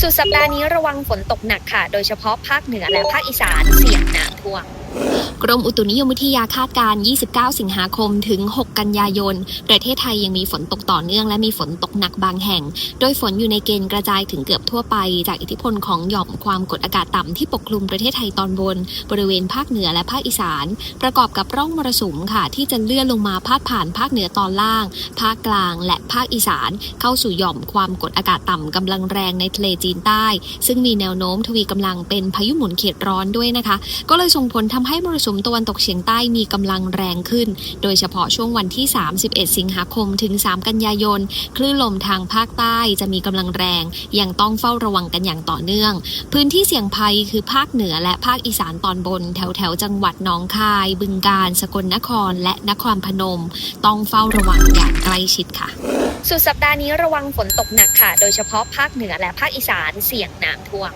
สุดสัปดาห์นี้ระวังฝนตกหนักค่ะ โดยเฉพาะภาคเหนือและภาคอีสานเสี่ยงน้ำท่วม กรมอุตุนิยมวิทยาคาดการณ์29 สิงหาคมถึง 6 กันยายน ประเทศไทยยังมีฝนตกต่อเนื่องและมีฝนตกหนักบางแห่ง โดยฝนอยู่ในเกณฑ์กระจายถึงเกือบทั่วไป จากอิทธิพลของหย่อมความกดอากาศต่ำที่ปกคลุมประเทศไทยตอนบน บริเวณภาคเหนือและภาคอีสาน ประกอบกับร่องมรสุมค่ะ ที่จะเลื่อนลงมาพาดผ่านภาคเหนือตอนล่าง ภาคกลางและภาคอีสาน เข้าสู่หย่อมความกดอากาศต่ำกำลังแรงในทะเลจีนใต้ ซึ่งมีแนวโน้มทวีกำลังเป็นพายุหมุนเขตร้อนด้วยนะคะ ก็เลยส่งผลทำให้มรสุมตะวันตกเฉียงใต้มีกำลังแรงขึ้น โดยเฉพาะช่วงวันที่ 31 สิงหาคมถึง 3 กันยายน คลื่นลมทางภาคใต้จะมีกำลังแรง ยังต้องเฝ้าระวังกันอย่างต่อเนื่อง พื้นที่เสี่ยงภัยคือภาคเหนือและภาคอีสานตอนบน แถวแถวจังหวัดหนองคาย บึงกาฬ สกลนคร และนครพนม ต้องเฝ้าระวังอย่างใกล้ชิดค่ะ สุดสัปดาห์นี้ระวังฝนตกหนักค่ะ โดยเฉพาะภาคเหนือและภาคอีสานเสี่ยงน้ำท่วม